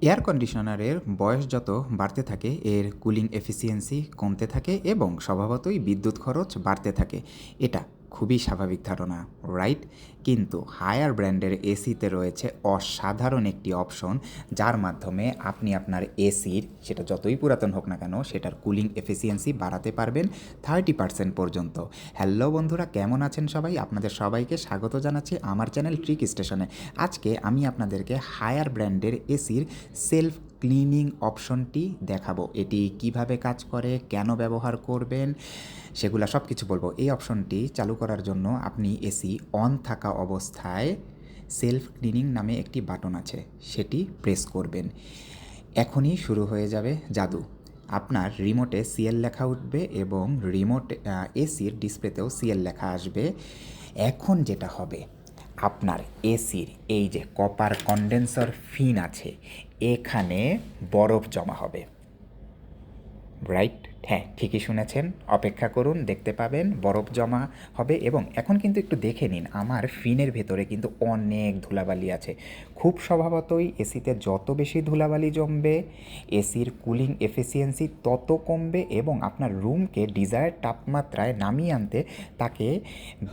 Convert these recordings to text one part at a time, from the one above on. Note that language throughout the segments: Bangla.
এয়ার কন্ডিশনারের বয়স যত বাড়তে থাকে, এর কুলিং এফিসিয়েন্সি কমতে থাকে এবং স্বভাবতই বিদ্যুৎ খরচ বাড়তে থাকে। এটা খুবই স্বাভাবিক ধারণা রাইট কিন্তু হায়ার ব্র্যান্ডের এসিতে রয়েছে অসাধারণ একটি অপশন যার মাধ্যমে আপনি আপনার এসির সেটা যতই পুরাতন হোক না কেন, সেটার কুলিং এফিসিয়েন্সি বাড়াতে পারবেন থার্টি পার্সেন্ট পর্যন্ত। হ্যালো বন্ধুরা, কেমন আছেন সবাই? আপনাদের সবাইকে স্বাগত জানাচ্ছি আমার চ্যানেল ট্রিক স্টেশনে আজকে আমি আপনাদেরকে হায়ার ব্র্যান্ডের এসির সেলফ ক্লিনিং অপশনটি দেখাবো। এটি কীভাবে কাজ করে, কেন ব্যবহার করবেন, সেগুলো সব কিছু বলব। এই অপশনটি চালু করার জন্য আপনি এসি অন থাকা অবস্থায় সেলফ ক্লিনিং নামে একটি বাটন আছে, সেটি প্রেস করবেন। এখনই শুরু হয়ে যাবে জাদু। আপনার রিমোটে সিএল লেখা উঠবে এবং রিমোট এসির ডিসপ্লেতেও সিএল লেখা আসবে। এখন যেটা হবে আপনার এসির এই যে কপার কন্ডেন্সার ফিন আছে এখানে বরফ জমা হবে। রাইট হ্যাঁ ঠিকই শুনেছেন। অপেক্ষা করুন, দেখতে পাবেন, বরফ জমা হবে এবং এখন কিন্তু একটু দেখে নিন, আমার ফিনের ভেতরে কিন্তু অনেক ধুলাবালি আছে। খুব স্বভাবতই এসিতে যত বেশি ধুলাবালি জমবে, এসির কুলিং এফিসিয়েন্সি তত কমবে এবং আপনার রুমকে ডিজায়ার তাপমাত্রায় নামিয়ে আনতে তাকে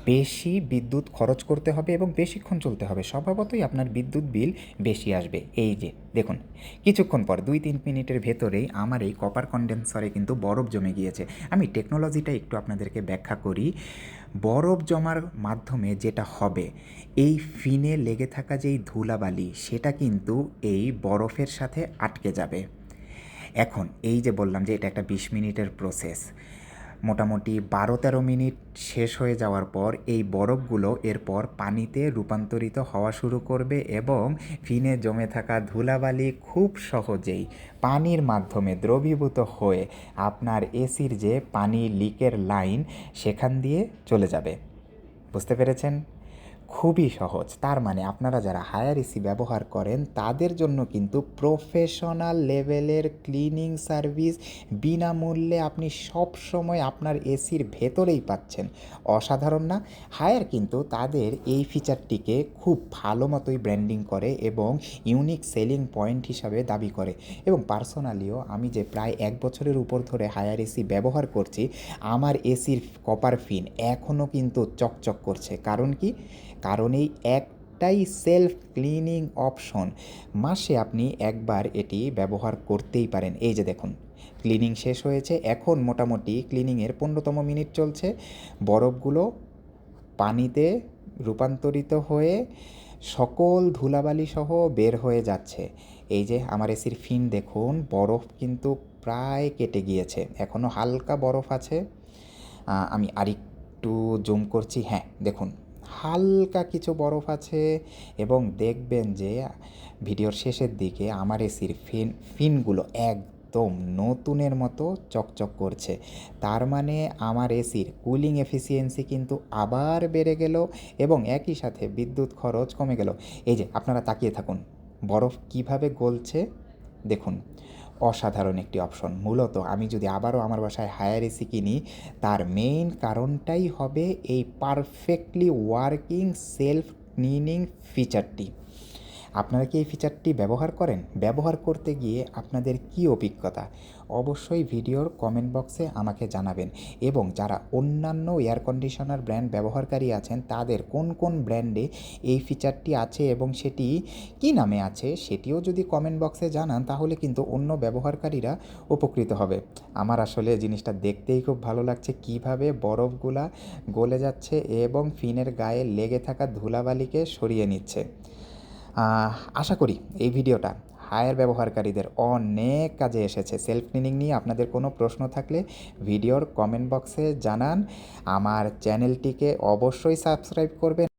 বেশি বিদ্যুৎ খরচ করতে হবে এবং বেশিক্ষণ চলতে হবে। স্বভাবতই আপনার বিদ্যুৎ বিল বেশি আসবে। এই যে দেখুন, কিছুক্ষণ পর দুই তিন মিনিটের ভেতরেই আমার এই কপার কন্ডেন্সারে কিন্তু বরফ জমে গিয়েছে। আমি টেকনোলজিটা একটু আপনাদেরকে ব্যাখ্যা করি। বরফ জমার মাধ্যমে যেটা হবে, এই ফিনে লেগে থাকা যেই ধুলাবালি, সেটা কিন্তু এই বরফের সাথে আটকে যাবে। এখন, এই যে বললাম যে এটা একটা বিশ মিনিটের প্রসেস মোটামুটি বারো তেরো মিনিট শেষ হয়ে যাওয়ার পর এই বরফগুলো এরপর পানিতে রূপান্তরিত হওয়া শুরু করবে এবং ফিনে জমে থাকা ধুলাবালি খুব সহজেই পানির মাধ্যমে দ্রবীভূত হয়ে আপনার এসির যে পানি লিকের লাইন সেখান দিয়ে চলে যাবে। বুঝতে পেরেছেন? খুবই সহজ। তার মানে আপনারা যারা হায়ার এসি ব্যবহার করেন, তাদের জন্য কিন্তু প্রফেশনাল লেভেলের ক্লিনিং সার্ভিস বিনামূল্যে আপনি সব সময় আপনার এসির ভেতরেই পাচ্ছেন। অসাধারণ না? হায়ার কিন্তু তাদের এই ফিচারটিকে খুব ভালো মতোই ব্র্যান্ডিং করে এবং ইউনিক সেলিং পয়েন্ট হিসাবে দাবি করে। এবং পার্সোনালিও আমি যে প্রায় এক বছরের উপর ধরে হায়ার এসি ব্যবহার করছি, আমার এসির কপার ফিন এখনও কিন্তু চকচক করছে। কারণ কি? কারণ এই একটাই সেলফ ক্লিনিং অপশন মাসে আপনি একবার এটি ব্যবহার করতেই পারেন। এই যে দেখুন ক্লিনিং শেষ হয়েছে, এখন মোটামুটি ক্লিনিংয়ের পনেরোতম মিনিট চলছে। বরফগুলো পানিতে রূপান্তরিত হয়ে সকল ধুলাবালি সহ বের হয়ে যাচ্ছে। এই যে আমার এসির ফিন দেখুন, বরফ কিন্তু প্রায় কেটে গিয়েছে। এখনও হালকা বরফ আছে। আমি আরেকটু জুম করছি। হ্যাঁ দেখুন। হালকা কিছু বরফ আছে এবং দেখবেন যে ভিডিওর শেষের দিকে আমার এসির ফিন, ফিনগুলো একদম নতুনের মতো চকচক করছে। তার মানে আমার এসির কুলিং এফিসিয়েন্সি কিন্তু আবার বেড়ে গেল এবং একই সাথে বিদ্যুৎ খরচ কমে গেল। এই যে, আপনারা তাকিয়ে থাকুন, বরফ কীভাবে গলছে দেখুন। অসাধারণ একটি অপশন মূলত আমি যদি আবারও আমার বাসায় হায়ার এসি কিনি, তার মেইন কারণটাই হবে এই পারফেক্টলি ওয়ার্কিং সেলফ ক্লিনিং ফিচারটি আপনারা কি এই ফিচারটি ব্যবহার করেন? ব্যবহার করতে গিয়ে আপনাদের কি অভিজ্ঞতা? অবশ্যই ভিডিওর কমেন্ট বক্সে আমাকে জানাবেন। এবং যারা অন্যান্য এয়ার কন্ডিশনার ব্র্যান্ড ব্যবহারকারী আছেন, তাদের কোন কোন ব্র্যান্ডে এই ফিচারটি আছে এবং সেটি কি নামে আছে, সেটিও যদি কমেন্ট বক্সে জানান, তাহলে কিন্তু অন্য ব্যবহারকারীরা উপকৃত হবে। আমার আসলে জিনিসটা দেখতেই খুব ভালো লাগছে কীভাবে বরফগুলা গলে যাচ্ছে এবং ফিনের গায়ে লেগে থাকা ধুলাবালিকে সরিয়ে নিচ্ছে। আশা করি এই ভিডিওটা হায়ার ব্যবহারকারীদের অনেক কাজে এসেছে। সেলফ ক্লিনিং নিয়ে আপনাদের কোনো প্রশ্ন থাকলে ভিডিওর কমেন্ট বক্সে জানান। আমার চ্যানেলটিকে অবশ্যই সাবস্ক্রাইব করবেন।